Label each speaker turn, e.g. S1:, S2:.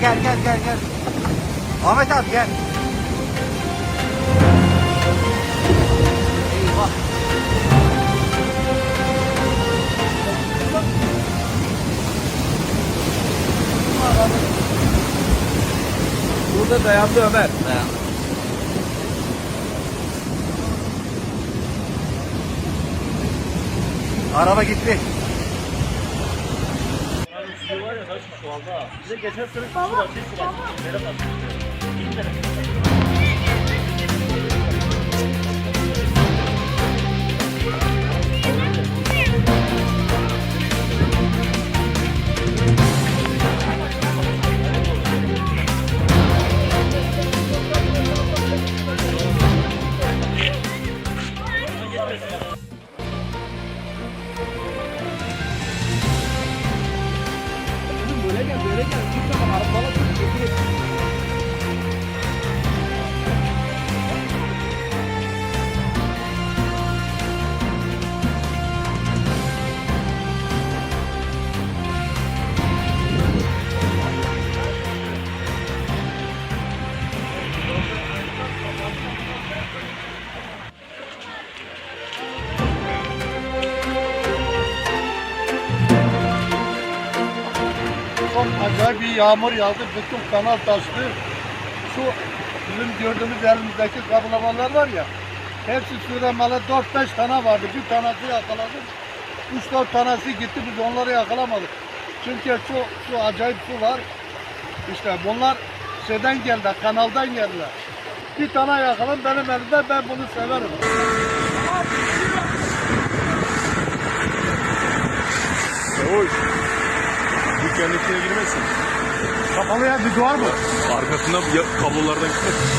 S1: Gel gel gel gel. Ahmet abi gel. Eyvah.
S2: Burada dayandı Ömer.
S1: Dayan. Araba gitti.
S3: Suyu var ya kaç şu anda. Bize geçen sene su var, su var. Nereye kaldı? İyi de.
S4: Çok acayip bir yağmur yağdı. Bütün kanal taştı. Şu bizim gördüğümüz elimizdeki kaplamalar var ya. Hepsi süremalı 4-5 tane vardı. Bir tanesi yakaladık. 3-4 tanesi gitti. Biz onları yakalamadık. Çünkü şu, şu acayip su var. İşte bunlar şeyden geldi, kanaldan geldiler. Bir tane yakaladım benim elimde ben bunu severim.
S5: Çavuş. Dükkanın içine girmesin.
S4: Kapalı ya bir duvar mı?
S5: Arkasında kablolardan gitmesin.